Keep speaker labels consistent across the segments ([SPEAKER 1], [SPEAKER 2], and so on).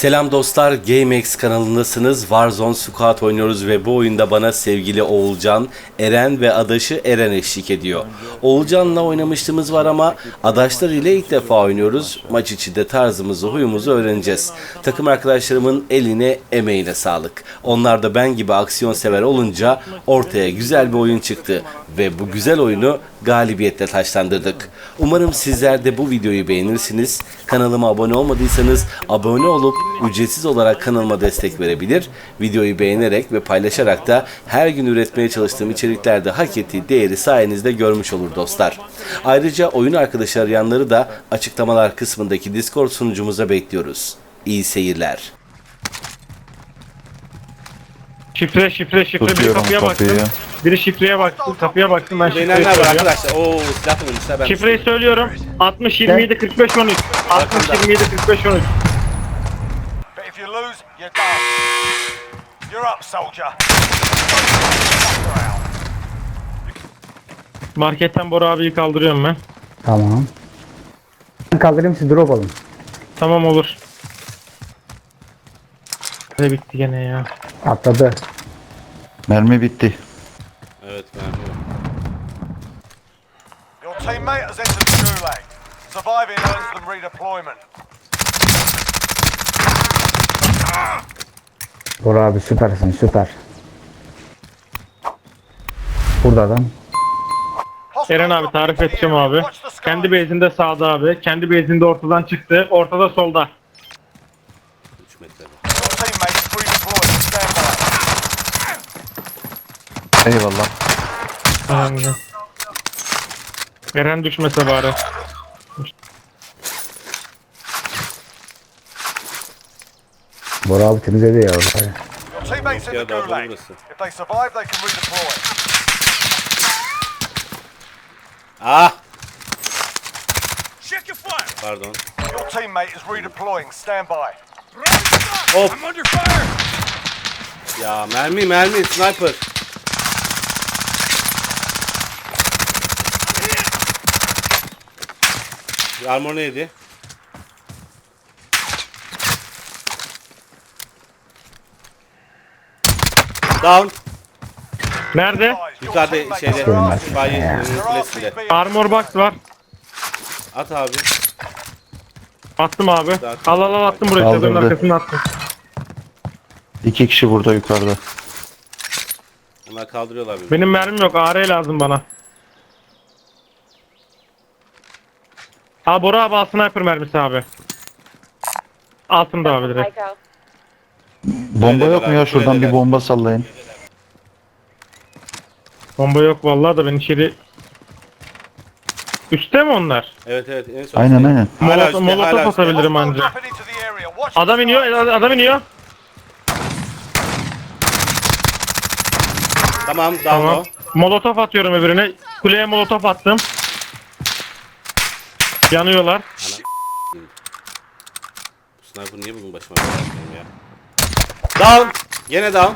[SPEAKER 1] Selam dostlar, GameX kanalındasınız. Warzone Squad oynuyoruz ve bu oyunda bana sevgili Oğulcan, Eren ve adaşı Eren eşlik ediyor. Oğulcan'la oynamışlığımız var ama adaşlar ile ilk defa oynuyoruz. Maç içinde tarzımızı, huyumuzu öğreneceğiz. Takım arkadaşlarımın eline, emeğine sağlık. Onlar da ben gibi aksiyon sever olunca ortaya güzel bir oyun çıktı ve bu güzel oyunu galibiyetle taşlandırdık. Umarım sizler de bu videoyu beğenirsiniz. Kanalıma abone olmadıysanız abone olup ücretsiz olarak kanalıma destek verebilir. Videoyu beğenerek ve paylaşarak da her gün üretmeye çalıştığım içeriklerde hak ettiği değeri sayenizde görmüş olur dostlar. Ayrıca oyun arkadaşı arayanları da açıklamalar kısmındaki Discord sunucumuza bekliyoruz. İyi seyirler.
[SPEAKER 2] Şifre şifre şifre biri
[SPEAKER 3] Tutuyorum
[SPEAKER 2] kapıya
[SPEAKER 3] kapıyı.
[SPEAKER 2] Baktı. Biri şifreye baktı. Kapıya baktım ben şifreyi
[SPEAKER 1] Beğenenler var
[SPEAKER 2] söylüyorum.
[SPEAKER 1] arkadaşlar. Oo silah bulmuşlar ben.
[SPEAKER 2] Şifreyi söylüyorum. 60 27 45 13. 60 27 45 13.
[SPEAKER 4] But if you lose, you're done. You're up, soldier.
[SPEAKER 2] Marketten Bora abiyi kaldırıyorum ben.
[SPEAKER 5] Tamam. Ben kaldırayım siz drop alın.
[SPEAKER 2] Tamam olur. Ne bitti gene ya.
[SPEAKER 5] Atladı.
[SPEAKER 3] Mermi bitti.
[SPEAKER 1] Evet ben
[SPEAKER 4] Your teammate has entered the gulag. Surviving earns them redeployment.
[SPEAKER 5] Bora abi süpersin süper. Burada adam.
[SPEAKER 2] Eren abi tarif edeceğim abi. Kendi base'inde sağda abi. Kendi base'inde ortadan çıktı. Ortada solda.
[SPEAKER 1] 3 metrede.
[SPEAKER 4] Your teammate is redeployed. Stand by.
[SPEAKER 3] Eyvallah.
[SPEAKER 2] Önemli. Eren düşmese bari.
[SPEAKER 5] Bora abi temizledi ya orayı.
[SPEAKER 4] Your teammate's in the
[SPEAKER 1] Ya daha
[SPEAKER 4] gulag.
[SPEAKER 1] burası.
[SPEAKER 4] If they survive, they can redeploy.
[SPEAKER 1] Ah! Pardon.
[SPEAKER 4] Your teammate is redeploying. Stand by.
[SPEAKER 1] Hop. Ya mermi mermi sniper. Armor neydi? Down.
[SPEAKER 2] Nerede?
[SPEAKER 1] Yukarıda şeyde. Şifahi
[SPEAKER 5] Ya.
[SPEAKER 1] kulesinde.
[SPEAKER 2] Armor box var.
[SPEAKER 1] At abi.
[SPEAKER 2] Attım abi. Al al al attım buraya.
[SPEAKER 3] Kaldırdı.
[SPEAKER 2] Çadırın arkasına attım.
[SPEAKER 3] İki kişi burada yukarıda.
[SPEAKER 1] Bunlar kaldırıyorlar birbirini.
[SPEAKER 2] Benim mermim yok. AR lazım bana. Ha Bora abi al sniper mermisi abi. Altında abi direkt.
[SPEAKER 3] Bomba yok mu ya? Şuradan bir bomba sallayın.
[SPEAKER 2] Bomba yok vallahi da ben içeri... Üste mi onlar?
[SPEAKER 1] Evet evet en son.
[SPEAKER 3] Aynen aynen.
[SPEAKER 1] Hala üstte,
[SPEAKER 2] molotof
[SPEAKER 1] üstte.
[SPEAKER 2] atabilirim anca.
[SPEAKER 4] dropping into the area. Watch the
[SPEAKER 2] Adam iniyor, adam iniyor.
[SPEAKER 1] Tamam down
[SPEAKER 2] Tamam.
[SPEAKER 1] o.
[SPEAKER 2] Molotof atıyorum öbürüne. Kuleye molotof attım. Yanıyorlar.
[SPEAKER 1] Bu sniper niye bugün başıma geldi benim ya? Down. Yine down.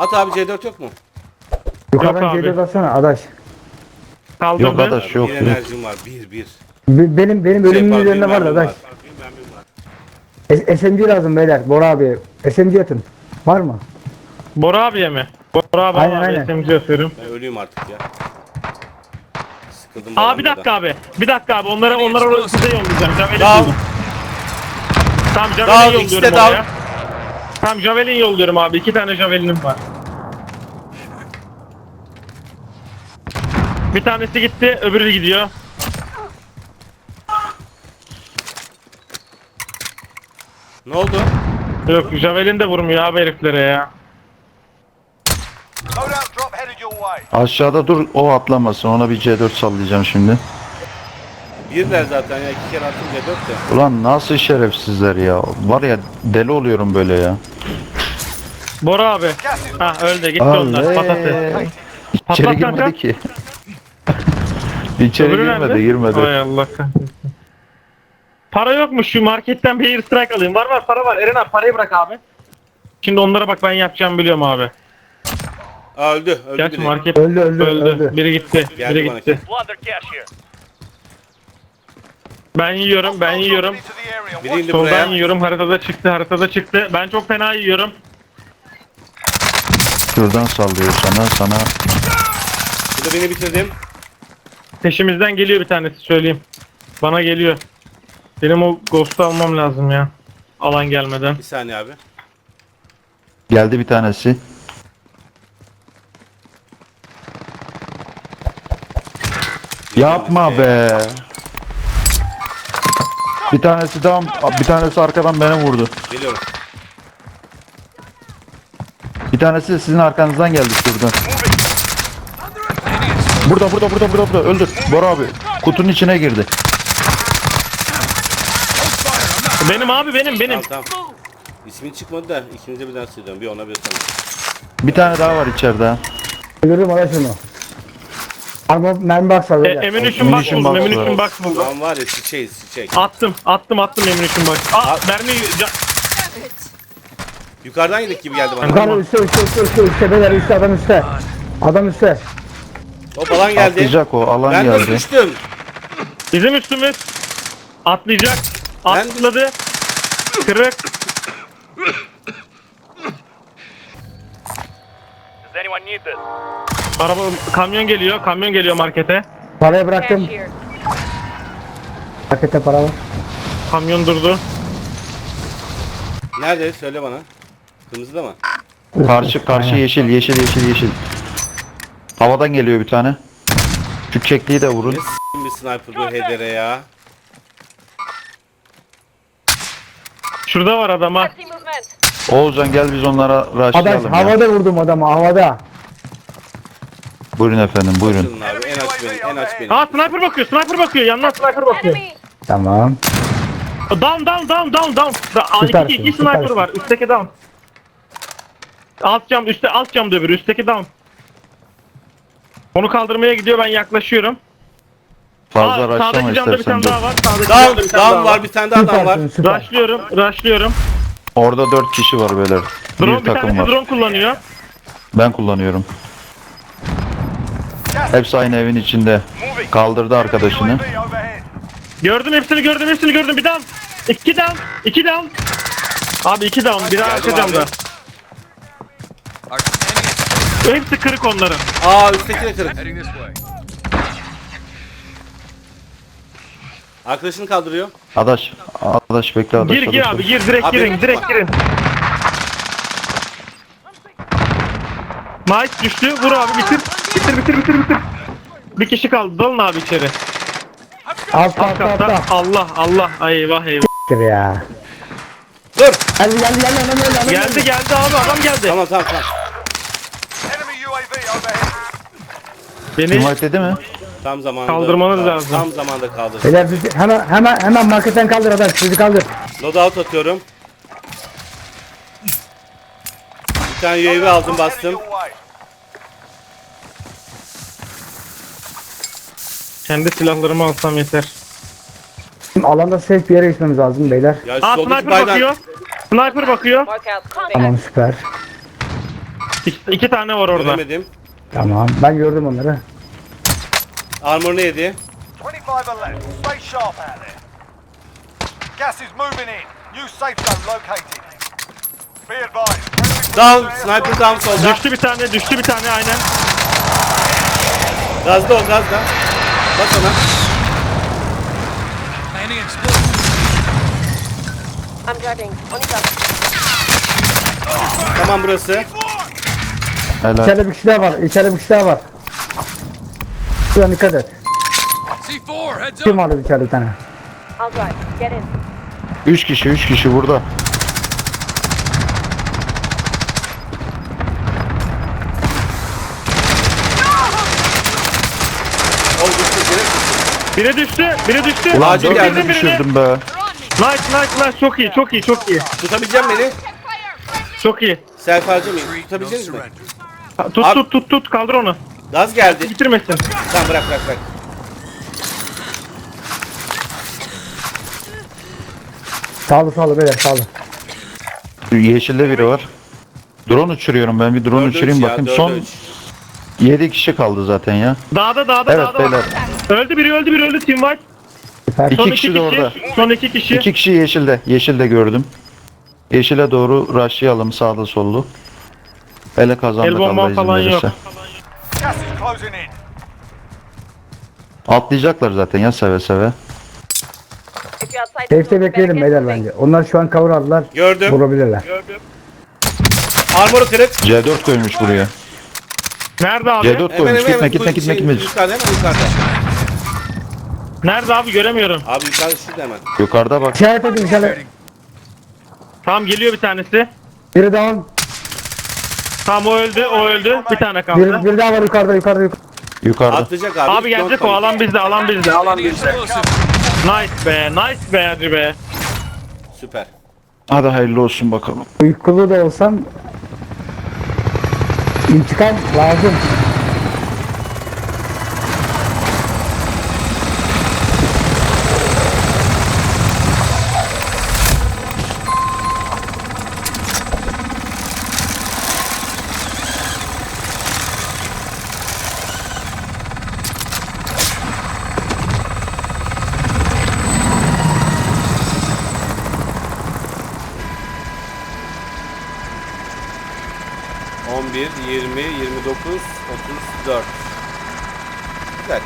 [SPEAKER 1] At abi C4 yok mu?
[SPEAKER 5] Yukarıdan
[SPEAKER 2] abi.
[SPEAKER 5] C4 atsana adaş.
[SPEAKER 2] Kaldırdı.
[SPEAKER 3] Yok adaş yok.
[SPEAKER 1] bir
[SPEAKER 3] yok.
[SPEAKER 1] enerjim var. Bir bir.
[SPEAKER 5] Be- Benim benim
[SPEAKER 1] Şey
[SPEAKER 5] ölümün
[SPEAKER 1] bir
[SPEAKER 5] üzerinde var adaş. S- SMG lazım beyler. Bora abi. SMG atın. Var mı?
[SPEAKER 2] Bora abiye mi? Bora abi
[SPEAKER 5] Aynen,
[SPEAKER 2] abi
[SPEAKER 5] aynen.
[SPEAKER 2] SMG atıyorum.
[SPEAKER 1] Ben ölüyüm artık ya. Sıkıldım.
[SPEAKER 2] Aa bir dakika abi. Bir dakika abi. Onlara onlara oraya size yollayacağım. Javelin
[SPEAKER 1] Down.
[SPEAKER 2] buldum. Tamam
[SPEAKER 1] Down,
[SPEAKER 2] Javelin
[SPEAKER 1] ikisi de
[SPEAKER 2] yolluyorum
[SPEAKER 1] down.
[SPEAKER 2] oraya. Tamam Javelin yolluyorum abi. İki tane Javelin'im var. Bir tanesi gitti, öbürü gidiyor.
[SPEAKER 1] Ne oldu?
[SPEAKER 2] Yok Javelin de vurmuyor abi heriflere ya.
[SPEAKER 4] Loadout drop headed your way.
[SPEAKER 3] Aşağıda dur o atlamasın. Ona bir C4 sallayacağım şimdi.
[SPEAKER 1] Birler zaten ya. iki kere attım C4 de.
[SPEAKER 3] Ulan nasıl şerefsizler ya. Var ya deli oluyorum böyle ya.
[SPEAKER 2] Bora abi. Ha öldü gitti onlar. Patates. Patlat
[SPEAKER 3] İçeri
[SPEAKER 2] kanka.
[SPEAKER 3] girmedi ki. İçeri
[SPEAKER 2] Öbürü
[SPEAKER 3] girmedi
[SPEAKER 2] nerede?
[SPEAKER 3] girmedi.
[SPEAKER 2] Ay Allah kahretsin. Para yok mu şu marketten bir air strike alayım. Var var para var. Eren abi parayı bırak abi. Şimdi onlara bak ben yapacağımı biliyorum abi.
[SPEAKER 1] Aa öldü. Öldü
[SPEAKER 2] Gerçi
[SPEAKER 1] biri.
[SPEAKER 2] market
[SPEAKER 5] Öldü, öldü, öldü.
[SPEAKER 2] Biri gitti.
[SPEAKER 1] Geldi
[SPEAKER 2] biri
[SPEAKER 1] bana
[SPEAKER 2] gitti. Ben yiyorum ben yiyorum.
[SPEAKER 1] Biri indi
[SPEAKER 2] Soldan
[SPEAKER 1] buraya.
[SPEAKER 2] yiyorum haritada çıktı haritada çıktı. Ben çok fena yiyorum.
[SPEAKER 3] Şuradan sallıyor sana sana.
[SPEAKER 1] Burada beni bitirdim.
[SPEAKER 2] Peşimizden geliyor bir tanesi söyleyeyim. Bana geliyor. Benim o ghost'u almam lazım ya. Alan gelmeden.
[SPEAKER 1] Bir saniye abi.
[SPEAKER 3] Geldi bir tanesi. Yapma be. Bir tanesi daha bir tanesi arkadan beni vurdu.
[SPEAKER 1] Geliyorum.
[SPEAKER 3] Bir tanesi de sizin arkanızdan geldi şuradan. Burada burada burada burada burada öldür. Bora abi kutunun içine girdi.
[SPEAKER 2] Benim abi benim benim.
[SPEAKER 1] Tamam tamam. İsmin çıkmadı da ikinize birden söylüyorum. Bir ona bir sana.
[SPEAKER 3] Bir tane daha var içeride.
[SPEAKER 5] Öldürdüm ona şunu. Arma mermi box var
[SPEAKER 2] E,
[SPEAKER 5] beyler.
[SPEAKER 2] Eminüşün box
[SPEAKER 3] Ammunition
[SPEAKER 2] buldum.
[SPEAKER 3] box
[SPEAKER 2] Eminüşün
[SPEAKER 3] var.
[SPEAKER 2] box buldum.
[SPEAKER 1] Lan var ya çiçeği çiçek.
[SPEAKER 2] Attım attım attım eminüşün box. Aa mermi ca-
[SPEAKER 1] Yukarıdan yedik gibi geldi bana.
[SPEAKER 5] Yukarı üstte üstte üstte üstte üstte beyler üstte adam üstte. Adam üstte.
[SPEAKER 1] O falan geldi.
[SPEAKER 3] Atlayacak o alan
[SPEAKER 1] Ben de
[SPEAKER 3] geldi.
[SPEAKER 1] düştüm.
[SPEAKER 2] bizim üstümüz atlayacak.
[SPEAKER 1] Ben-
[SPEAKER 2] Atladı. Kırık.
[SPEAKER 4] Does anyone need this?
[SPEAKER 2] Araba kamyon geliyor. Kamyon geliyor markete.
[SPEAKER 5] Parayı bıraktım.
[SPEAKER 6] Cashier.
[SPEAKER 5] Pakette para var.
[SPEAKER 2] Kamyon durdu.
[SPEAKER 1] Nerede? Söyle bana. Kırmızıda mı?
[SPEAKER 3] Karşı karşı yeşil yeşil yeşil yeşil. Havadan geliyor bir tane. Şu çekliği de vurun.
[SPEAKER 1] Ne bir sniper bu hedere ya.
[SPEAKER 2] Şurada var adam ha.
[SPEAKER 3] Oğuzcan gel biz onlara
[SPEAKER 5] Adaş
[SPEAKER 3] rushlayalım ya.
[SPEAKER 5] havada vurdum adamı havada.
[SPEAKER 3] Buyurun efendim buyurun.
[SPEAKER 1] Açılın abi. En aç benim. En aç benim.
[SPEAKER 2] Aa sniper bakıyor. Sniper bakıyor. Yandan sniper bakıyor.
[SPEAKER 5] Tamam.
[SPEAKER 2] Down down down down down. Da, aa, iki,
[SPEAKER 5] Süpersin,
[SPEAKER 2] iki sniper
[SPEAKER 5] süpersin.
[SPEAKER 2] var. Üstteki down. Alt cam üstte alt cam öbürü. Üstteki down. Onu kaldırmaya gidiyor ben yaklaşıyorum.
[SPEAKER 3] Fazla
[SPEAKER 2] Aa,
[SPEAKER 3] rushlama
[SPEAKER 2] sağdaki camda bir
[SPEAKER 3] istersen.
[SPEAKER 2] tane
[SPEAKER 3] dur.
[SPEAKER 2] daha var. Sağdaki
[SPEAKER 1] Down,
[SPEAKER 2] camda bir tane
[SPEAKER 1] down
[SPEAKER 2] daha
[SPEAKER 1] var. Bir tane daha adam var.
[SPEAKER 5] Süpersin süper.
[SPEAKER 2] Rushlıyorum, rushlıyorum.
[SPEAKER 3] Orada dört kişi var beyler.
[SPEAKER 2] Drone
[SPEAKER 3] Bir
[SPEAKER 2] bir
[SPEAKER 3] takım var.
[SPEAKER 2] drone kullanıyor.
[SPEAKER 3] Ben kullanıyorum. Hepsi aynı evin içinde. Kaldırdı arkadaşını.
[SPEAKER 2] Gördüm hepsini gördüm hepsini gördüm. Bir down. İki down. İki down. Abi iki down. Biri arka
[SPEAKER 1] Geldim
[SPEAKER 2] camda.
[SPEAKER 1] abi.
[SPEAKER 2] Hepsi kırık onların.
[SPEAKER 1] Aa üstteki de kırık. Arkadaşını kaldırıyor.
[SPEAKER 3] Adaş. Adaş bekle adaş.
[SPEAKER 2] Gir gir
[SPEAKER 3] adaş,
[SPEAKER 2] abi gir direkt
[SPEAKER 1] Abi,
[SPEAKER 2] girin direkt girin. Mike düştü. Vur abi bitir. Bitir bitir bitir bitir. Bir kişi kaldı. Dalın abi içeri.
[SPEAKER 5] Alt
[SPEAKER 2] Alt
[SPEAKER 5] alt alt
[SPEAKER 2] katta.
[SPEAKER 5] alt.
[SPEAKER 2] Allah Allah. Ay eyvah eyvah.
[SPEAKER 5] Siktir ya.
[SPEAKER 1] Dur.
[SPEAKER 5] Geldi geldi geldi adam geldi adam geldi.
[SPEAKER 2] Abi adam geldi.
[SPEAKER 1] Tamam tamam tamam.
[SPEAKER 4] Enemy UAV overhead.
[SPEAKER 2] Beni
[SPEAKER 3] dedi mi?
[SPEAKER 1] Tam zamanında.
[SPEAKER 2] Kaldırmanız
[SPEAKER 1] tam,
[SPEAKER 2] lazım.
[SPEAKER 1] Tam zamanda kaldır.
[SPEAKER 5] Beyler bizi hemen hemen hemen marketten kaldır adaş bizi kaldır.
[SPEAKER 1] Loadout atıyorum. Bir tane UAV aldım bastım.
[SPEAKER 4] your way.
[SPEAKER 2] Kendi silahlarımı alsam yeter.
[SPEAKER 5] Şimdi alanda safe bir yere gitmemiz lazım beyler.
[SPEAKER 1] Ya
[SPEAKER 2] Aa
[SPEAKER 1] soldaki
[SPEAKER 2] sniper
[SPEAKER 1] baydan.
[SPEAKER 2] bakıyor. Sniper bakıyor.
[SPEAKER 6] Mark out. Combat.
[SPEAKER 5] Tamam süper.
[SPEAKER 2] İki, iki tane var orada.
[SPEAKER 1] Göremedim.
[SPEAKER 5] Tamam ben gördüm onları.
[SPEAKER 1] Armor'unu yedi.
[SPEAKER 4] 25 are left. Stay sharp out there. Gas is moving in. New safe zone located. Be advised.
[SPEAKER 1] Down. Sniper down solda.
[SPEAKER 2] Düştü bir tane, düştü bir tane aynen.
[SPEAKER 1] Gazda o gazda. Bak ona.
[SPEAKER 6] I'm driving.
[SPEAKER 1] Tamam burası.
[SPEAKER 3] Helal.
[SPEAKER 5] İçeride bir kişi daha var. İçeride bir kişi daha var. Şuradan dikkat et. Kim vardı içeride bir tane?
[SPEAKER 6] I'll drive. Get in.
[SPEAKER 3] Üç kişi üç kişi burada.
[SPEAKER 1] O düştü. direkt.
[SPEAKER 2] Biri düştü, biri düştü.
[SPEAKER 3] Ulan
[SPEAKER 1] Acil geldi,
[SPEAKER 3] dördünü
[SPEAKER 2] birini.
[SPEAKER 3] düşürdüm be.
[SPEAKER 2] Nice, nice, nice. Çok iyi, çok iyi, çok iyi.
[SPEAKER 1] Tutabilecek beni.
[SPEAKER 2] Çok iyi.
[SPEAKER 1] Self harcamayın. Tutabilecek mi?
[SPEAKER 2] Ha, Tut,
[SPEAKER 1] Abi-
[SPEAKER 2] tut, tut, tut. Kaldır onu.
[SPEAKER 1] Gaz geldi.
[SPEAKER 2] Bitirmesin.
[SPEAKER 1] Tamam bırak bırak bırak.
[SPEAKER 5] Sağlı sağlı beyler sağlı.
[SPEAKER 3] Yeşilde biri var. Drone uçuruyorum ben bir drone
[SPEAKER 1] Dörde
[SPEAKER 3] uçurayım
[SPEAKER 1] üç ya,
[SPEAKER 3] bakayım.
[SPEAKER 1] dörde
[SPEAKER 3] Son
[SPEAKER 1] üç.
[SPEAKER 3] 7 kişi kaldı zaten ya.
[SPEAKER 2] Dağda, dağda,
[SPEAKER 3] Evet
[SPEAKER 2] dağda.
[SPEAKER 3] beyler.
[SPEAKER 2] Öldü biri, öldü biri, öldü. Team White.
[SPEAKER 3] İki
[SPEAKER 2] Son iki
[SPEAKER 3] kişi
[SPEAKER 2] kişi.
[SPEAKER 3] de orada.
[SPEAKER 2] Son iki kişi.
[SPEAKER 3] İki kişi yeşilde. Yeşilde gördüm. Yeşile doğru rushlayalım sağda sollu. Ele kazandık
[SPEAKER 2] El bomba
[SPEAKER 3] Allah izin
[SPEAKER 2] falan yok.
[SPEAKER 3] verirse.
[SPEAKER 4] Gas is closing in.
[SPEAKER 3] Atlayacaklar zaten ya seve seve.
[SPEAKER 6] If you're outside the better
[SPEAKER 5] bekleyelim
[SPEAKER 6] get
[SPEAKER 5] beyler bence. Onlar şu an cover aldılar.
[SPEAKER 1] Gördüm.
[SPEAKER 5] Vurabilirler.
[SPEAKER 1] Armoru kırık.
[SPEAKER 3] C4 koymuş buraya.
[SPEAKER 2] Nerede abi?
[SPEAKER 3] C4 koymuş. Gitme gitme gitme gitme.
[SPEAKER 1] Yukarıda hemen yukarıda.
[SPEAKER 2] Nerede abi göremiyorum.
[SPEAKER 1] Abi yukarıda şurada hemen.
[SPEAKER 3] Yukarıda bak.
[SPEAKER 5] İşaret edin işaret.
[SPEAKER 2] Tamam geliyor bir tanesi.
[SPEAKER 5] Biri down.
[SPEAKER 2] Tamam o öldü o öldü. Bir tane kaldı.
[SPEAKER 5] bir daha var yukarıda yukarıda yukarıda.
[SPEAKER 3] Yukarıda.
[SPEAKER 1] Atlayacak abi.
[SPEAKER 2] Abi gelecek o alan bizde alan bizde alan bizde. Nice be nice be hadi be.
[SPEAKER 1] Süper.
[SPEAKER 3] Hadi hayırlı olsun bakalım.
[SPEAKER 5] Uykulu da olsam intikam lazım.
[SPEAKER 1] Otuz dört. Güzel.